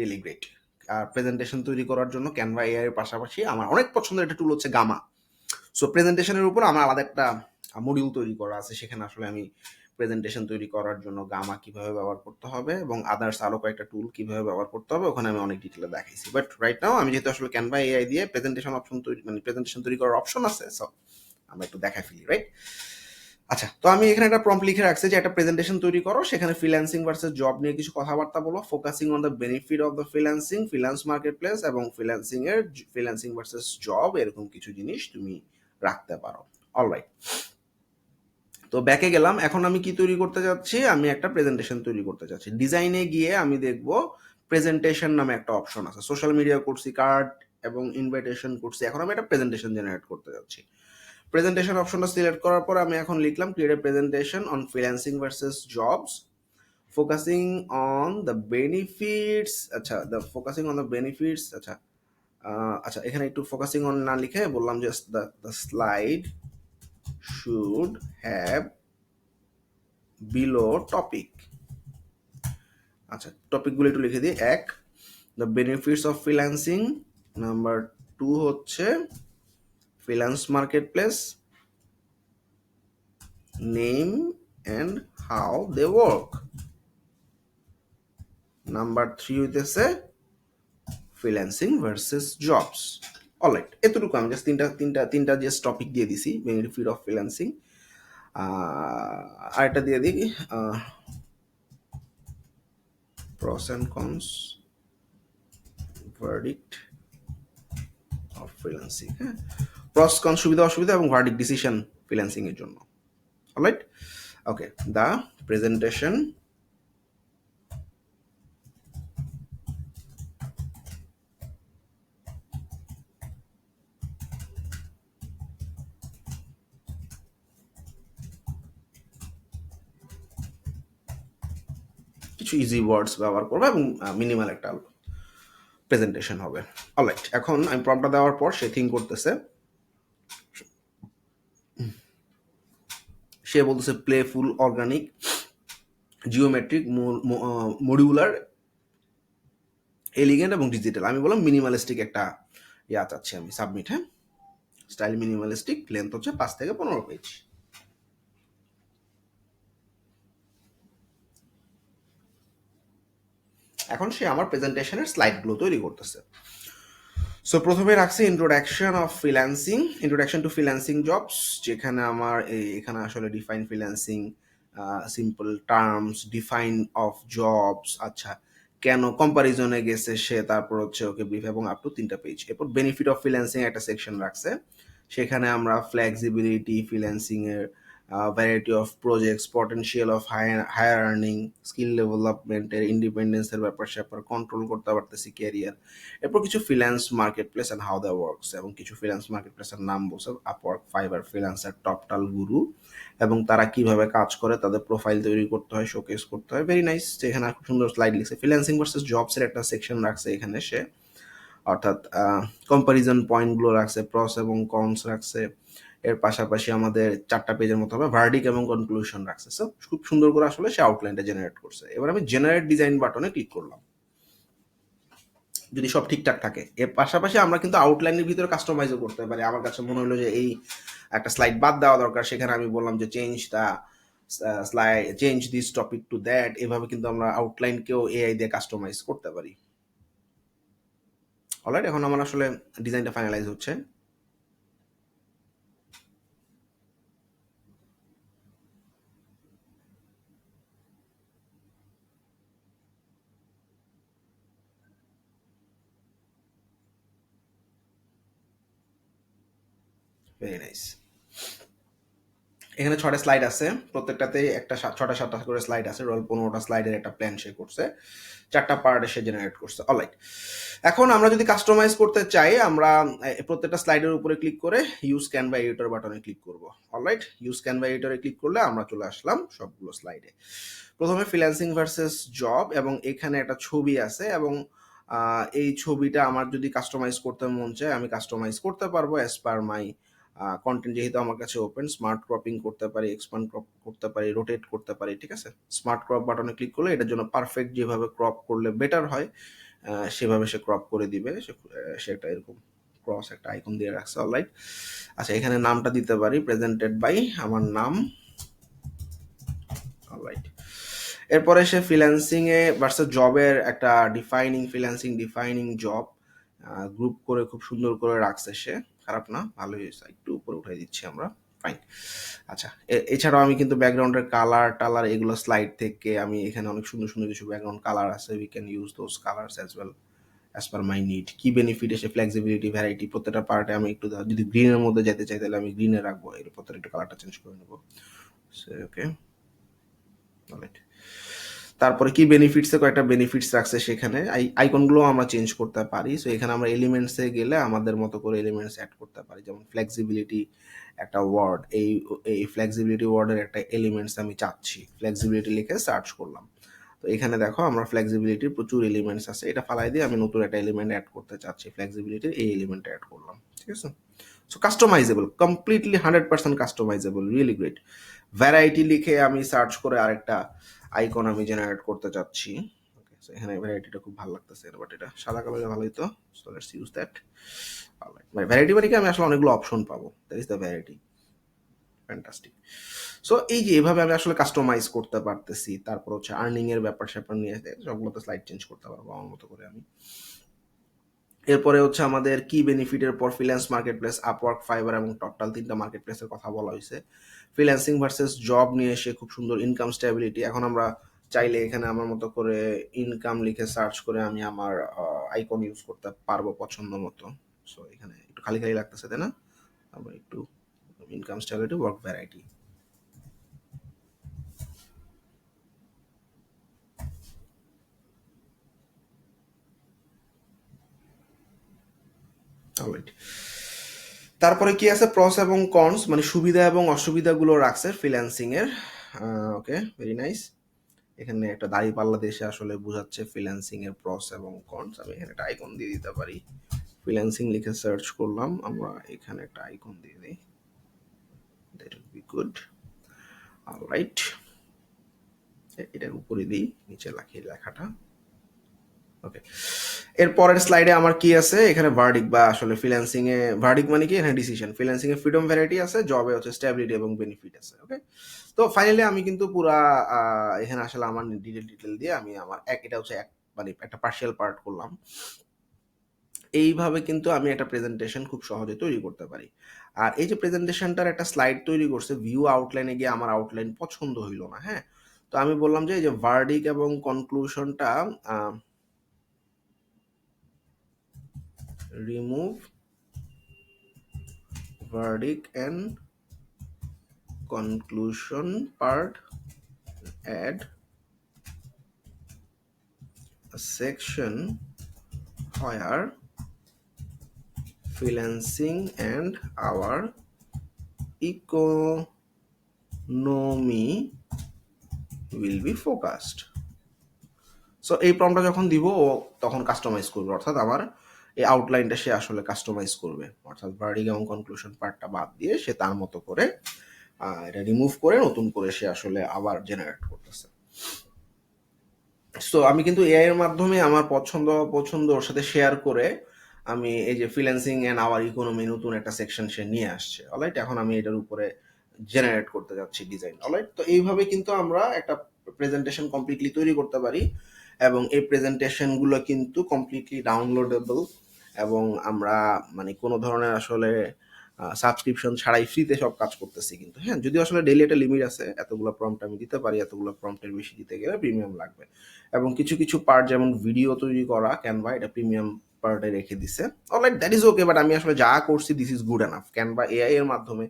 Really great আর presentation তৈরি করার জন্য ক্যানভা এআই এর পাশাপাশি আমার অনেক পছন্দের একটা টুল হচ্ছে গামা সো প্রেজেন্টেশনের উপর আমার আলাদা একটা মডিউল তৈরি করা আছে, সেখানে আসলে আমি প্রেজেন্টেশন তৈরি করার জন্য গামা কীভাবে ব্যবহার করতে হবে এবং আদার্স আরও কয়েকটা টুল কীভাবে ব্যবহার করতে হবে, ওখানে আমি অনেক ডিটেলে দেখাইছি। বাট রাইট নাও আমি যেহেতু আসলে ক্যানভা এআই দিয়ে প্রেজেন্টেশন অপশন তৈরি মানে প্রেজেন্টেশন তৈরি করার অপশন আছে সো আমরা একটু দেখাই ফেলি রাইট আচ্ছা তো আমি এখানে একটা প্রম্পট লিখে রাখছি যে একটা প্রেজেন্টেশন তৈরি করো, সেখানে ফ্রিল্যান্সিং ভার্সেস জব নিয়ে কিছু কথাবার্তা বলো focusing on the benefit of the freelancing freelance market place এবং ফ্রিল্যান্সিং এর ফ্রিল্যান্সিং ভার্সেস জব এরকম কিছু জিনিস তুমি রাখতে পারো। অলরাইট তো ব্যাকে গেলাম, এখন আমি কি তৈরি করতে যাচ্ছি? আমি একটা প্রেজেন্টেশন তৈরি করতে যাচ্ছি। ডিজাইনে গিয়ে আমি দেখব প্রেজেন্টেশন নামে একটা অপশন আছে। সোশ্যাল মিডিয়া করছি কার্ড এবং ইনভাইটেশন করছি। এখন আমি একটা প্রেজেন্টেশন জেনারেট করতে যাচ্ছি। প্রেজেন্টেশন অপশনটা সিলেক্ট করার পর আমি এখন লিখলাম create a presentation on freelancing versus jobs focusing on the benefits আচ্ছা the focusing on the benefits আচ্ছা আচ্ছা এখানে একটু ফোকাসিং অন না লিখে বললাম যে the the slide should have below topic আচ্ছা টপিকগুলো একটু লিখে দিই। এক the benefits of freelancing number two হচ্ছে market place name and how they work number three হইতেছে ফ্রিল্যান্সিং ভার্সেস জবস অলরাইট এতটুকু আমি জাস্ট তিনটা তিনটা তিনটা জাস্ট টপিক দিয়ে দিছি বেনিফিট অফ ফ্রিল্যান্সিং আরেকটা দিয়ে দিই pros and cons of freelancing হ্যাঁ? প্রস কন সুবিধা, অসুবিধা এবং ভার্ডিক ডিসিশন ফ্রিল্যান্সিং এর জন্য। অলরাইট ওকে দ্য প্রেজেন্টেশন কিছু ইজি ওয়ার্ডস ব্যবহার করব এবং মিনিমাল একটা প্রেজেন্টেশন হবে। অলরাইট এখন আমি প্রবটা দেওয়ার পর সে থিঙ্ক করতেছে। সে বলতেছে playful organic geometric modular elegant এবং ডিজিটাল আমি বললাম মিনিমালিস্টিক একটা ইয়া চাচ্ছি আমি সাবমিট হ্যাঁ? স্টাইল মিনিমালিস্টিক লেন্থ হচ্ছে পাঁচ থেকে পনেরো পেজ এখন সে আমার প্রেজেন্টেশনের স্লাইডগুলো তৈরি করতেছে। সো প্রথমে রাখছি introduction of freelancing introduction to freelancing jobs যেখানে আমার এখানে আসলে define freelancing simple terms define of jobs আচ্ছা কেন কম্পারিজনে গেছে সে, তারপর হচ্ছে ওকে ব্রিফ এবং আপ টু তিনটা পেজ এরপর বেনিফিট অফ ফ্রিল্যান্সিং একটা সেকশন রাখছে, সেখানে আমরা ফ্লেক্সিবিলিটি ফ্রিল্যান্সিং এর variety of projects potential of higher earning skill ডেভেলপমেন্টের ইন্ডিপেন্ডেন্সের ব্যাপার স্যাপার কন্ট্রোল করতে পারতেছি ক্যারিয়ার এরপর কিছু freelance market place and how the works এবং কিছু ফ্রিল্যান্স মার্কেট প্লেসের নাম বলছে আপওয়ার্ক ফাইবার ফ্রিল্যান্সার টপটাল গুরু এবং তারা কীভাবে কাজ করে, তাদের প্রোফাইল তৈরি করতে হয় শোকেস করতে হয়। ভেরি নাইস এখানে খুব সুন্দর স্লাইড লিখছে। ফ্রিল্যান্সিং ভার্সেস জবসের একটা সেকশন রাখছে এখানে সে। অর্থাৎ কম্পারিজন পয়েন্টগুলো রাখছে প্রস এবং কনস রাখছে। এর পাশাপাশি আমাদের চারটা পেজের মতো হবে ভার্ডিক এবং কনক্লুশন রাখছে। সো খুব সুন্দর করে আসলে সে আউটলাইনটা জেনারেট করছে। এবার আমি জেনারেট ডিজাইন বাটনে ক্লিক করলাম। যদি সব ঠিকঠাক থাকে। এর পাশাপাশি আমরা কিন্তু আউটলাইনের ভিতরে কাস্টমাইজও করতে পারি। আমার কাছে মনে হলো যে এই একটা স্লাইড বাদ দেওয়া দরকার। সেখানে আমি বললাম যে change the slide change this topic to that এভাবে কিন্তু আমরা আউটলাইনকেও এআই দিয়ে কাস্টমাইজ করতে পারি। অলরাইট এখন আমার আসলে ডিজাইনটা ফাইনালাইজ হচ্ছে। ভেরি নাইস এখানে ছটা স্লাইড আছে। প্রত্যেকটাতে একটা ছটা সাতটা করে স্লাইড আছে। রোল পনেরোটা স্লাইডের একটা প্ল্যান সে করছে। চারটা পার্ট সে জেনারেট করছে। অলরাইট এখন আমরা যদি কাস্টমাইজ করতে চাই, আমরা প্রত্যেকটা স্লাইডের উপরে ক্লিক করে ইউজ ক্যানভা এডিটর বাটনে ক্লিক করব। অলরাইট ইউজ ক্যানভা এডিটরে ক্লিক করলে আমরা চলে আসলাম সবগুলো স্লাইডে প্রথমে ফ্রিল্যান্সিং ভার্সেস জব এবং এখানে একটা ছবি আছে এবং এই ছবিটা আমার যদি কাস্টমাইজ করতে মন চায়, আমি কাস্টমাইজ করতে পারব অ্যাজ পার মাই কন্টেন্ট যেহেতু আমার কাছে ওপেন স্মার্ট ক্রপিং করতে পারি এক্সপান্ড ক্রপ করতে পারি রোটেট করতে পারি, ঠিক আছে? স্মার্ট ক্রপ বাটনে ক্লিক করলে এটার জন্য পারফেক্ট যেভাবে ক্রপ করলে বেটার হয় সেভাবে সে ক্রপ করে দিবে। সে একটা এরকম ক্রস একটা আইকন দিয়ে রাখছে অলরাইট আচ্ছা এখানে নামটা দিতে পারি প্রেজেন্টেড বাই আমার নাম অলরাইট এরপরে সে ফ্রিল্যান্সিং এ ভার্সেস জবের একটা defining freelancing defining job group করে, খুব সুন্দর করে রাখছে সে। খারাপ না, ভালোই হয়েছে। একটু উপরে উঠাই দিচ্ছি আমরা ফাইন আচ্ছা এছাড়াও আমি কিন্তু ব্যাকগ্রাউন্ডের কালার টালার এগুলো স্লাইড থেকে আমি এখানে অনেক সুন্দর সুন্দর কিছু ব্যাকগ্রাউন্ড কালার আছে। We can use those colours as well as per my need কি বেনিফিট এসে ফ্লেক্সিবিলিটি ভ্যারাইটি প্রত্যেকটা পার্টে আমি একটু যদি গ্রিনের মধ্যে যেতে চাই তাহলে আমি গ্রিনে রাখব। এর প্রত্যেকটা কালারটা চেঞ্জ করে নেব। ওকে অলরাইট তারপরে কি বেনিফিটস কয়েকটা বেনিফিটস রাখছে সেখানে? আইকনগুলো আমরা চেঞ্জ করতে পারি। সো এখানে আমরা এলিমেন্টসে গেলে আমাদের মতো করে এলিমেন্টস অ্যাড করতে পারি। যেমন ফ্লেক্সিবিলিটি একটা ওয়ার্ড এই এই ফ্লেক্সিবিলিটি ওয়ার্ডের একটা এলিমেন্টস আমি চাচ্ছি। ফ্লেক্সিবিলিটি লিখে সার্চ করলাম। তো এখানে দেখো আমরা ফ্লেক্সিবিলিটির প্রচুর এলিমেন্টস আছে। এটা ফালাই দিয়ে আমি নতুন একটা এলিমেন্ট অ্যাড করতে চাচ্ছি। ফ্লেক্সিবিলিটির এই এলিমেন্টটা অ্যাড করলাম। ঠিক আছে? So customisable completely hundred percent customisable really great variety লিখে আমি সার্চ করে আরেকটা আইকন আমি জেনারেট করতে চাচ্ছি। এখানে ভ্যারাইটিটা খুব ভালো লাগতেছে বাট এটা সাদা কালারে ভালোই তো। সো লেটস ইউজ দ্যাট মানে ভ্যারাইটি মানে কি? আমি আসলে অনেকগুলো অপশন পাবো। That is the variety fantastic so এই যে এভাবে আমি আসলে কাস্টমাইজ করতে পারতেছি, তারপর হচ্ছে আর্নিং এর ব্যাপার স্যাপার নিয়ে সবগুলোতে স্লাইড চেঞ্জ করতে পারব আমার মতো করে আমি। এরপরে হচ্ছে আমাদের কি বেনিফিটের পর freelance market place Upwork Fiverr এবং টোটাল তিনটা মার্কেট প্লেসের কথা বলা হয়েছে। ফ্রিল্যান্সিং ভার্সেস জব নিয়ে এসে খুব সুন্দর ইনকাম স্টেবিলিটি এখন আমরা চাইলে এখানে আমার মতো করে ইনকাম লিখে সার্চ করে আমি আমার আইকন ইউজ করতে পারব পছন্দ মতো। সো এখানে একটু খালি খালি লাগতেছে, তাই না? আমরা একটু income stability work variety alright তারপরে কি আছে? প্রস এবং কনস মানে সুবিধা এবং অসুবিধাগুলো রাখছে ফ্রিল্যান্সিং এর। ওকে ভেরি নাইস এখানে একটা দাড়ি পাল্লা দেশে আসলে বোঝাচ্ছে ফ্রিল্যান্সিং এর প্রস এবং কনস আমি এখানে একটা আইকন দিয়ে দিতে পারি। ফ্রিল্যান্সিং লিখে সার্চ করলাম। আমরা এখানে একটা আইকন দিয়ে দিই। That will be good alright এটার উপরে দিই, নিচে লাখি লেখাটা। ওকে এর পরের স্লাইডে আমার কি আছে? এখানে ভার্ডিক বা আসলে ফ্রিল্যান্সিং এ ভার্ডিক মানে কি? এখানে ডিসিশন ফ্রিল্যান্সিং এ ফ্রিডম ভ্যারাইটি আছে জবে হচ্ছে স্টেবিলিটি এবং বেনিফিট আছে ওকে তো ফাইনালি আমি কিন্তু পুরা এখানে আসলে আমার ডিটেল ডিটেল দিয়ে আমি আমার এক এটা হচ্ছে এক মানে একটা পার্শিয়াল পার্ট করলাম। এইভাবে কিন্তু আমি একটা প্রেজেন্টেশন খুব সহজে তৈরি করতে পারি। আর এই যে প্রেজেন্টেশনটার একটা স্লাইড তৈরি করছে ভিউ আউটলাইনে গিয়ে আমার আউটলাইন পছন্দ হইল না হ্যাঁ? তো আমি বললাম যে এই যে ভার্ডিক এবং কনক্লুশনটা remove verdict and conclusion part add a section where freelancing and our economy will be focused so এই প্রমটা যখন দিব ও তখন কাস্টমাইজ করবে অর্থাৎ আমার এই আউটলাইনটা সে আসলে কাস্টমাইজ করবে। অর্থাৎ ভার্ডিং এবং কনক্লুশন পার্টটা বাদ দিয়ে সে তার মতো করে এটা রিমুভ করে নতুন করে সে আসলে আবার জেনারেট করতেছে। সো আমি কিন্তু এআই এর মাধ্যমে আমার পছন্দ অপছন্দ ওর সাথে শেয়ার করে আমি এই যে ফ্রিল্যান্সিং এন্ড আওয়ার ইকোনমি নতুন একটা সেকশন সে নিয়ে আসছে। অলরাইট এখন আমি এটার উপরে জেনারেট করতে যাচ্ছি ডিজাইন অলরাইট তো এইভাবে কিন্তু আমরা একটা প্রেজেন্টেশন কমপ্লিটলি তৈরি করতে পারি এবং এই প্রেজেন্টেশনগুলো কিন্তু কমপ্লিটলি ডাউনলোডেবল এবং আমরা মানে কোনো ধরনের আসলে সাবস্ক্রিপশন ছাড়াই ফ্রিতে সব কাজ করতেছি কিন্তু। হ্যাঁ যদি আসলে ডেইলি একটা লিমিট আছে, এতগুলো প্রম্পট আমি দিতে পারি, এতগুলো প্রম্পটের বেশি দিতে গেলে প্রিমিয়াম লাগবে। এবং কিছু কিছু পার্ট যেমন ভিডিও তৈরি করা ক্যানভা এটা প্রিমিয়াম পার্টে রেখে দিছে। Alright that is okay but আমি আসলে যা করছি this is good enough Canva AI এর মাধ্যমে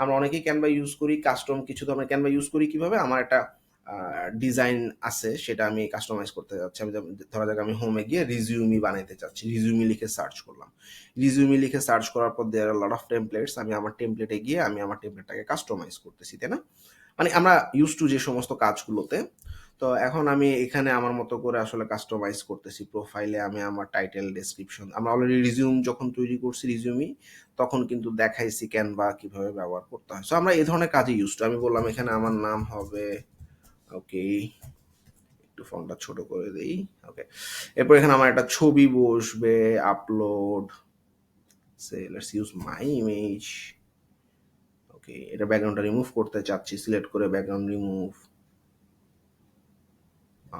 আমরা অনেকেই ক্যানভা ইউজ করি কাস্টম কিছু আমরা ক্যানভা ইউজ করি কীভাবে? আমার একটা ডিজাইন আছে, সেটা আমি কাস্টমাইজ করতে চাচ্ছি আমি ধরা যাক আমি হোমে গিয়ে রিজিউমি বানাইতে চাচ্ছি। রিজিউমি লিখে সার্চ করলাম। রিজিউমি লিখে সার্চ করার পর দেয়ার লট অফ টেমপ্লেটস আমি আমার টেমপ্লেটে গিয়ে আমি আমার টেমপ্লেটটাকে কাস্টমাইজ করতেছি, তাই না? মানে আমরা ইউজ টু যে সমস্ত কাজগুলোতে, তো এখন আমি এখানে আমার মতো করে আসলে কাস্টমাইজ করতেছি। প্রোফাইলে আমি আমার টাইটেল ডেসক্রিপশন আমরা অলরেডি রিজিউম যখন তৈরি করছি রিজিউমি তখন কিন্তু দেখাইছি ক্যানভা কীভাবে ব্যবহার করতে হয়। সো আমরা এই ধরনের কাজে ইউজ টু আমি বললাম এখানে আমার নাম হবে ওকে একটু ফোনটা ছোট করে দেই। ওকে এরপর এখানে আমার একটা ছবি বসবে upload so let's use my image okay এটা ব্যাকগ্রাউন্ডটা রিমুভ করতে চাচ্ছি সিলেক্ট করে ব্যাকগ্রাউন্ড রিমুভ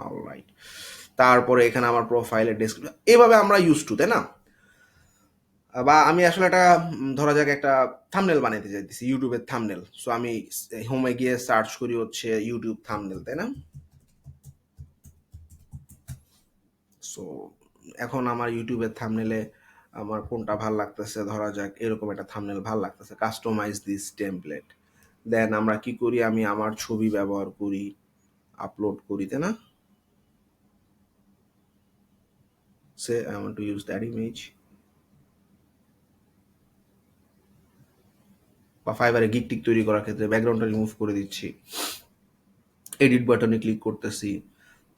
অলরাইট তারপরে এখানে আমার প্রোফাইলের ডেসক্রিপশন এভাবে আমরা ইউজ টু তাই না? বা আমি আসলে একটা ধরা যাক একটা থামনেল বানাইতে চাইতেছি ইউটিউবের থামনেল সো আমি হোমে গিয়ে সার্চ করি হচ্ছে ইউটিউব থামনেল তাই না? সো এখন আমার ইউটিউবের থামনেলে আমার কোনটা ভালো লাগতেছে, ধরা যাক এরকম একটা থামনেল ভালো লাগতেছে কাস্টমাইজ দিস টেমপ্লেট দেন আমরা কি করি, আমি আমার ছবি ব্যবহার করি আপলোড করি, তাই না? So I want to use that image বা ফাইবারে গিক টিক তৈরি করার ক্ষেত্রে ব্যাকগ্রাউন্ডটা রিমুভ করে দিচ্ছি। এডিট বাটনে ক্লিক করতেছি।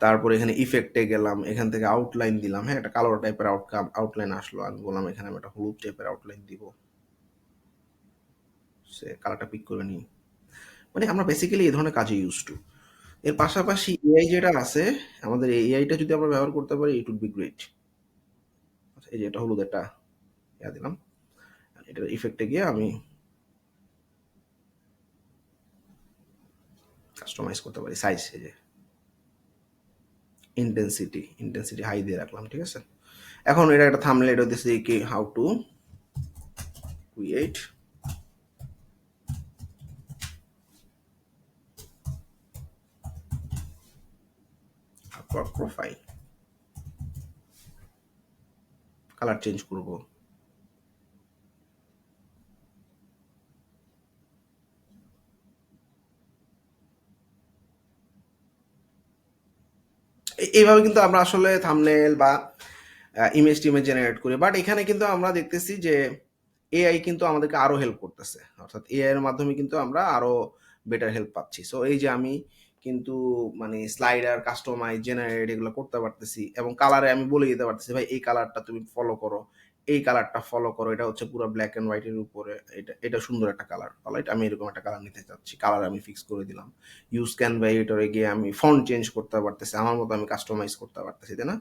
তারপর এখানে ইফেক্টে গেলাম, এখান থেকে আউটলাইন দিলাম। হ্যাঁ একটা কালো টাইপের আউটকাম আউটলাইন আসলো। আমি বললাম, এখানে আমি একটা হলুদ টাইপের আউটলাইন দিব। সে কালারটা পিক করে নিই। মানে আমরা বেসিক্যালি এই ধরনের কাজে ইউজ টু এর পাশাপাশি এআই যেটা আছে, আমাদের এআইটা যদি আমরা ব্যবহার করতে পারি ইট উড বি গ্রেট এই যে এটা হলুদ একটা ইয়া দিলাম। এটার ইফেক্টে গিয়ে আমি কাস্টমাইজ করতে পারি সাইজ যে। ইন্টেন্সিটি ইন্টেন্সিটি হাই দিয়ে রাখলাম, ঠিক আছে? এখন এটা একটা থামলে এটা দিচ্ছে কি how to create profile colour change করব। এইভাবে কিন্তু আমরা আসলে থামনেল বা ইমেজ টিমেজ জেনারেট করি। বাট এখানে কিন্তু আমরা দেখতেছি যে এআই কিন্তু আমাদেরকে আরও হেল্প করতেছে। অর্থাৎ এআই এর মাধ্যমে কিন্তু আমরা আরও বেটার হেল্প পাচ্ছি। সো এই যে আমি কিন্তু মানে স্লাইডার কাস্টমাইজ জেনারেট এগুলো করতে পারতেছি এবং কালারে আমি বলে দিতে পারতেছি, ভাই, এই কালারটা তুমি ফলো করো। এই কালারটা ফলো করো, এটা হচ্ছে পুরো ব্ল্যাক অ্যান্ড হোয়াইটের উপরে, এটা এটা সুন্দর একটা কালার রাইট আমি এরকম একটা কালার নিতে চাচ্ছি কালার আমি ফিক্স করে দিলাম। ইউজ ক্যান বাই এটারে গিয়ে আমি ফন্ট চেঞ্জ করতে পারতেছি, আমার মতো আমি কাস্টমাইজ করতে পারতেছি, তাই না?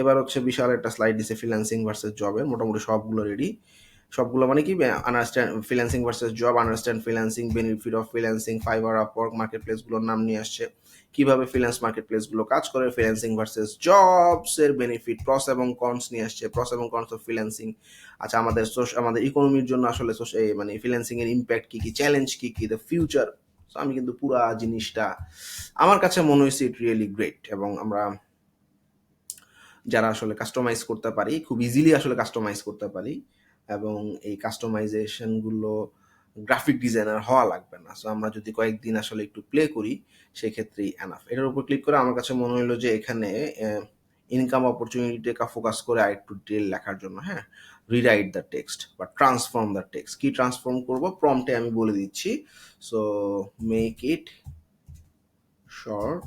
এবার হচ্ছে বিশাল একটা স্লাইড দিছে ফ্রিল্যান্সিং ভার্সেস জবের মোটামুটি সবগুলো রেডি সবগুলো মানে কি understand freelancing versus job understand freelancing benefit of freelancing Fiverr Upwork market প্লেসগুলোর নাম নিয়ে আসছে। কীভাবে ফ্রিল্যান্স মার্কেট প্লেসগুলো কাজ করে ফ্রিল্যান্সিং ভার্সেস জবস এর বেনিফিট প্রস এবং কনস নিয়ে আসছে। প্রস এবং কনস অফ ফ্রিল্যান্সিং আচ্ছা আমাদের আমাদের ইকোনমির জন্য আসলে মানে ফ্রিল্যান্সিং এর ইম্প্যাক্ট কি কি চ্যালেঞ্জ কি কি দ্য ফিউচার আমি কিন্তু পুরা জিনিসটা, আমার কাছে মনে হয়েছে ইট রিয়েলি গ্রেট এবং আমরা যারা আসলে কাস্টমাইজ করতে পারি, খুব ইজিলি আসলে কাস্টমাইজ করতে পারি। এবং এই কাস্টমাইজেশনগুলো গ্রাফিক ডিজাইনার হওয়া লাগবে না। সো আমরা যদি কয়েকদিন আসলে একটু প্লে করি, সেক্ষেত্রেই এনাফ এটার উপর ক্লিক করে আমার কাছে মনে হলো যে এখানে ইনকাম অপরচুনিটিটা ফোকাস করে আর একটু ডিটেল লেখার জন্য হ্যাঁ? রিরাইট দ্য টেক্সট বা ট্রান্সফর্ম দ্য টেক্সট কি ট্রান্সফর্ম করব? প্রম্পটে আমি বলে দিচ্ছি। So make it short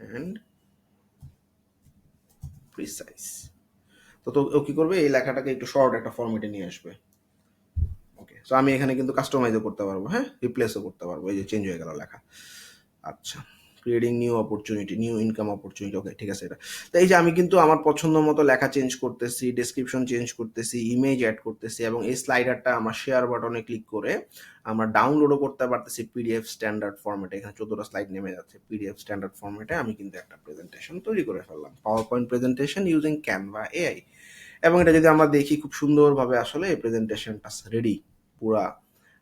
and precise তো তো ও কি করবে? এই লেখাটাকে একটু শর্ট একটা ফরম্যাটে নিয়ে আসবে। ওকে সো আমি এখানে কিন্তু কাস্টমাইজও করতে পারব হ্যাঁ? রিপ্লেসও করতে পারব, এই যে চেঞ্জ হয়ে গেল লেখা। আচ্ছা creating new opportunity new income opportunity okay ঠিক আছে এটা। তো এই যে আমি কিন্তু আমার পছন্দ মতো লেখা চেঞ্জ করতেছি ডেসক্রিপশন চেঞ্জ করতেছি ইমেজ অ্যাড করতেছি এবং এই স্লাইডারটা আমার শেয়ার বাটনে ক্লিক করে আমরা ডাউনলোডও করতে পারতেছি পিডিএফ স্ট্যান্ডার্ড ফরম্যাটে এখানে চোদ্দটা স্লাইড নেমে যাচ্ছে পিডিএফ স্ট্যান্ডার্ড ফরম্যাটে আমি কিন্তু একটা প্রেজেন্টেশন তৈরি করে ফেললাম। PowerPoint presentation using Canva AI এবং এটা যদি আমরা দেখি খুব সুন্দরভাবে আসলে এই প্রেজেন্টেশনটা রেডি পুরা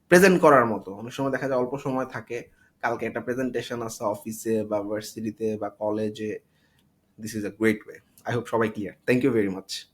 প্রেজেন্ট করার মতো। অনেক সময় দেখা যায় অল্প সময় থাকে, কালকে একটা প্রেজেন্টেশন আছে অফিসে বা ভার্সিটিতে বা কলেজে this is a great way I hope সবাই clear thank you very much